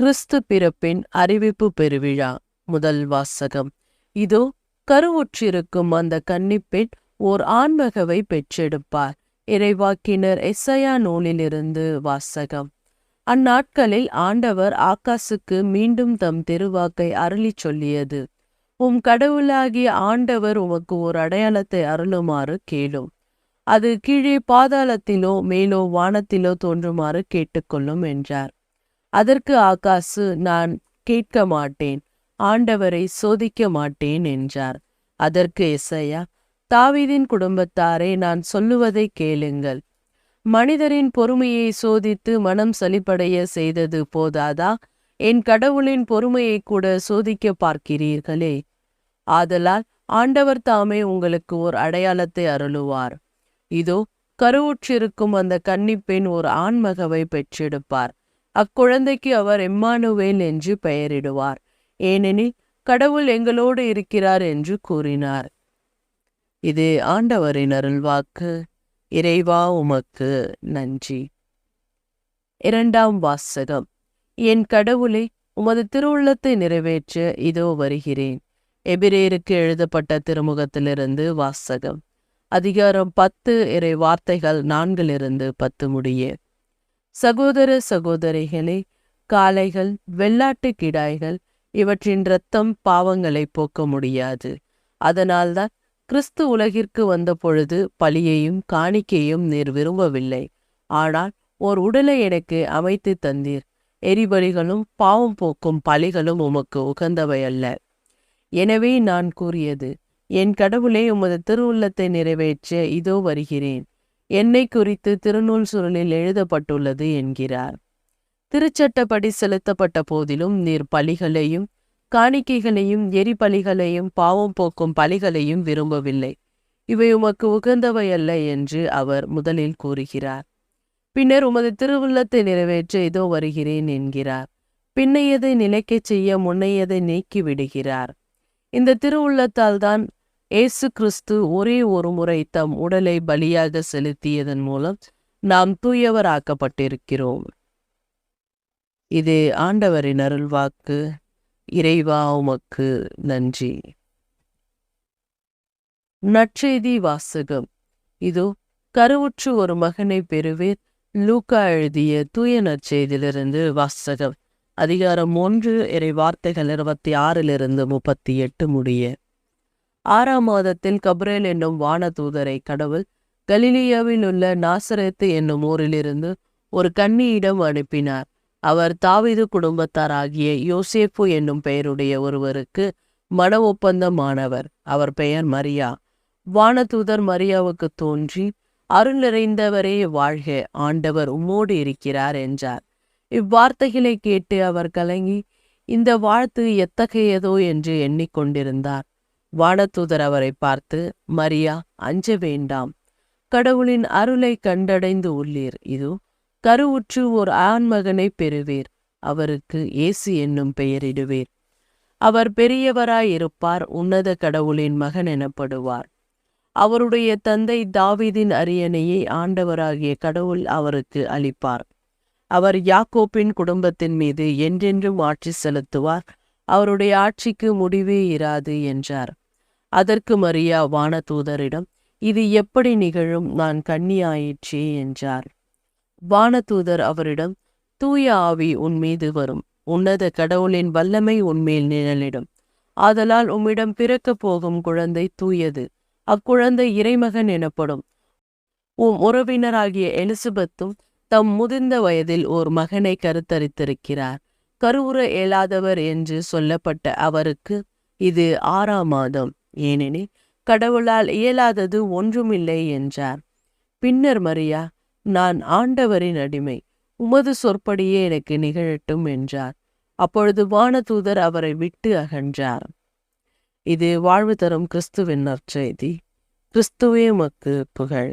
கிறிஸ்து பிறப்பின் அறிவிப்பு பெருவிழா. முதல் வாசகம். இதோ கருவுற்றிருக்கும் அந்த கன்னிப்பெண் ஓர் ஆண்மகவை பெற்றெடுப்பார். இறைவாக்கினர் எஸ்ஐயா நூலிலிருந்து வாசகம். அந்நாட்களில் ஆண்டவர் ஆகாசுக்கு மீண்டும் தம் திருவாக்கை அருளிச் சொல்லியது. உம் கடவுளாகிய ஆண்டவர் உமக்கு ஓர் அடையாளத்தை அருளுமாறு கேளும். அது கீழே பாதாளத்திலோ மேலோ வானத்திலோ தோன்றுமாறு கேட்டுக்கொள்ளும் என்றார். அதற்கு ஆகாசு நான் கேட்க மாட்டேன் ஆண்டவரை சோதிக்க மாட்டேன் என்றார். அதற்கு இசையா தாவீதின் குடும்பத்தாரே நான் சொல்லுவதை கேளுங்கள். மனிதரின் பொறுமையை சோதித்து மனம் சலிப்படைய செய்தது போதாதா? என் கடவுளின் பொறுமையை கூட சோதிக்க பார்க்கிறீர்களே. ஆதலால் ஆண்டவர் தாமே உங்களுக்கு ஓர் அடையாளத்தை அருளுவார். இதோ கருவுற்றிருக்கும் அந்த கன்னிப்பெண் ஒரு ஆண்மகவை பெற்றெடுப்பார். அக்குழந்தைக்கு அவர் எம்மானுவேல் என்று பெயரிடுவார். ஏனெனில் கடவுள் எங்களோடு இருக்கிறார் என்று கூறினார். இது ஆண்டவரின் அருள்வாக்கு. இறைவா உமக்கு நன்றி. இரண்டாம் வாசகம். என் கடவுளை உமது திருவுள்ளத்தை நிறைவேற்ற இதோ வருகிறேன். எபிரேருக்கு எழுதப்பட்ட திருமுகத்திலிருந்து வாசகம். அதிகாரம் பத்து இறை வார்த்தைகள் நான்கிலிருந்து பத்து முடிய. சகோதர சகோதரிகளே காளைகள் வெள்ளாட்டு கிடாய்கள் இவற்றின் இரத்தம் பாவங்களை போக்க முடியாது. அதனால்தான் கிறிஸ்து உலகிற்கு வந்த பொழுது பலியையும் காணிக்கையும் நீர் விரும்பவில்லை. ஆனால் ஓர் உடலை எனக்கு அமைத்து தந்தீர். எரிபலிகளும் பாவம் போக்கும் பலிகளும் உமக்கு உகந்தவை அல்ல. எனவே நான் கூறியது என் கடவுளே உமது திருவுள்ளத்தை நிறைவேற்ற இதோ வருகிறேன். என்னை குறித்து திருநூல் சுருளில் எழுதப்பட்டுள்ளது என்கிறார். திருச்சட்டப்படி செலுத்தப்பட்ட போதிலும் நீர் பலிகளையும் காணிக்கைகளையும் எரிபலிகளையும் பாவம் போக்கும் பலிகளையும் விரும்பவில்லை. இவை உமக்கு உகந்தவை அல்ல என்று அவர் முதலில் கூறுகிறார். பின்னர் உமது திருவுள்ளத்தை நிறைவேற்ற இதோ வருகிறேன் என்கிறார். பின்னையதை நிலைக்கச் செய்ய முன்னையதை நீக்கி விடுகிறார் இந்த திருவுள்ளத்தால் தான் இயேசு கிறிஸ்து ஒரே ஒரு முறை தம் உடலை பலியாக செலுத்தியதன் மூலம் நாம் தூயவராக்கப்பட்டிருக்கிறோம். இது ஆண்டவரின் அருள்வாக்கு. இறைவா உமக்கு நன்றி. நற்செய்தி வாசகம். இதோ கருவுற்று ஒரு மகனை பெறுவீர் லூக்கா எழுதிய தூய நற்செய்தியிலிருந்து வாசகம். அதிகாரம் ஒன்று இறை வார்த்தைகள் இருபத்தி ஆறிலிருந்து முப்பத்தி எட்டு முடிய. ஆறாம் மாதத்தில் கப்ரேல் என்னும் வானதூதரை கடவுள் கலிலியாவில் உள்ள நாசரத்து என்னும் ஊரிலிருந்து ஒரு கன்னியிடம் அனுப்பினார். அவர் தாவிது குடும்பத்தாராகிய யோசேப்பு என்னும் பெயருடைய ஒருவருக்கு மன ஒப்பந்தமானவர். அவர் பெயர் மரியா. வானதூதர் மரியாவுக்கு தோன்றி அருள் நிறைந்தவரே வாழ்க ஆண்டவர் உம்மோடு இருக்கிறார் என்றார். இவ்வார்த்தைகளை கேட்டு அவர் கலங்கி இந்த வாழ்த்து எத்தகையதோ என்று எண்ணிக்கொண்டிருந்தார். வானதூதர் அவரை பார்த்து மரியா அஞ்ச வேண்டாம். கடவுளின் அருளை கண்டடைந்து உள்ளீர். இது கருவுற்று ஓர் ஆண்மகனை பெறுவீர். அவருக்கு இயேசு என்னும் பெயரிடுவீர். அவர் பெரியவராயிருப்பார். உன்னத கடவுளின் மகன் எனப்படுவார். அவருடைய தந்தை தாவீதின் அரியணையை ஆண்டவராகிய கடவுள் அவருக்கு அளிப்பார். அவர் யாக்கோப்பின் குடும்பத்தின் மீது என்றென்றும் ஆட்சி செலுத்துவார். அவருடைய ஆட்சிக்கு முடிவே இராது என்றார். அதற்கு மரியா வானதூதரிடம் இது எப்படி நிகழும்? நான் கண்ணியாயிற்றே என்றார். வானதூதர் அவரிடம் தூய ஆவி உன் மீது வரும். உன்னத கடவுளின் வல்லமை உன்மேல் நிழலிடும். ஆதலால் உம்மிடம் பிறக்கப் போகும் குழந்தை தூயது. அக்குழந்தை இறைமகன் எனப்படும். உம் உறவினராகிய எலிசபெத்தும் தம் முதிர்ந்த வயதில் ஓர் மகனை கருத்தரித்திருக்கிறார். கருவுற இயலாதவர் என்று சொல்லப்பட்ட அவருக்கு இது ஆறாம் மாதம். ஏனெனில் கடவுளால் இயலாதது ஒன்றுமில்லை என்றார். பின்னர் மரியா நான் ஆண்டவரின் அடிமை உமது சொற்படியே எனக்கு நிகழட்டும் என்றார். அப்பொழுது வானதூதர் அவரை விட்டு அகன்றார். இது வாழ்வு தரும் கிறிஸ்துவின் நற்செய்தி. கிறிஸ்துவே மக்கு புகழ்.